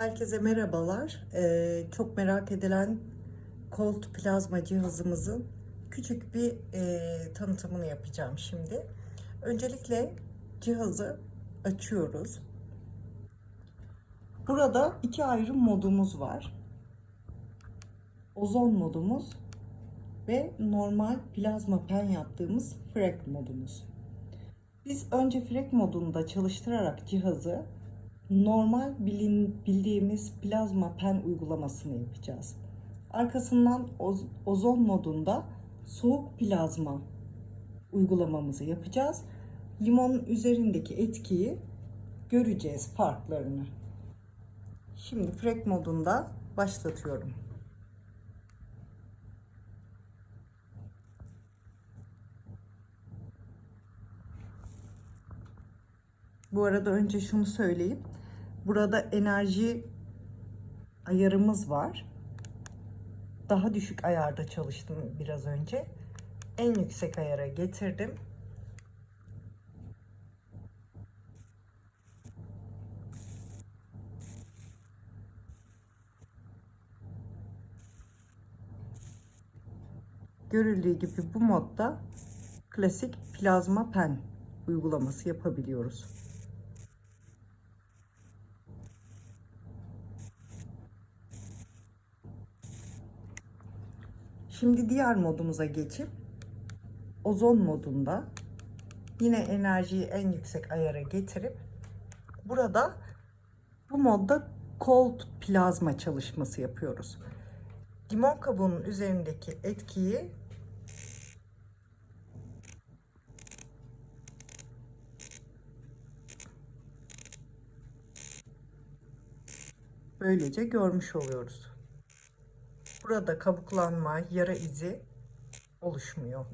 Herkese merhabalar. Ee, çok merak edilen Cold plazma cihazımızın küçük bir e, tanıtımını yapacağım şimdi. Öncelikle cihazı açıyoruz. Burada iki ayrı modumuz var. Ozon modumuz ve normal plazma pen yaptığımız frek modumuz. Biz önce frek modunda çalıştırarak cihazı normal bilin, bildiğimiz plazma pen uygulamasını yapacağız. Arkasından oz- ozon modunda soğuk plazma uygulamamızı yapacağız. Limonun üzerindeki etkiyi göreceğiz farklarını. Şimdi frek modunda başlatıyorum. Bu arada önce şunu söyleyeyim. Burada enerji ayarımız var. Daha düşük ayarda çalıştım biraz önce. En yüksek ayara getirdim. Görüldüğü gibi bu modda klasik plazma pen uygulaması yapabiliyoruz. Şimdi diğer modumuza geçip ozon modunda yine enerjiyi en yüksek ayara getirip burada bu modda cold plazma çalışması yapıyoruz. Limon kabuğunun üzerindeki etkiyi böylece görmüş oluyoruz. Burada kabuklanma, yara izi oluşmuyor.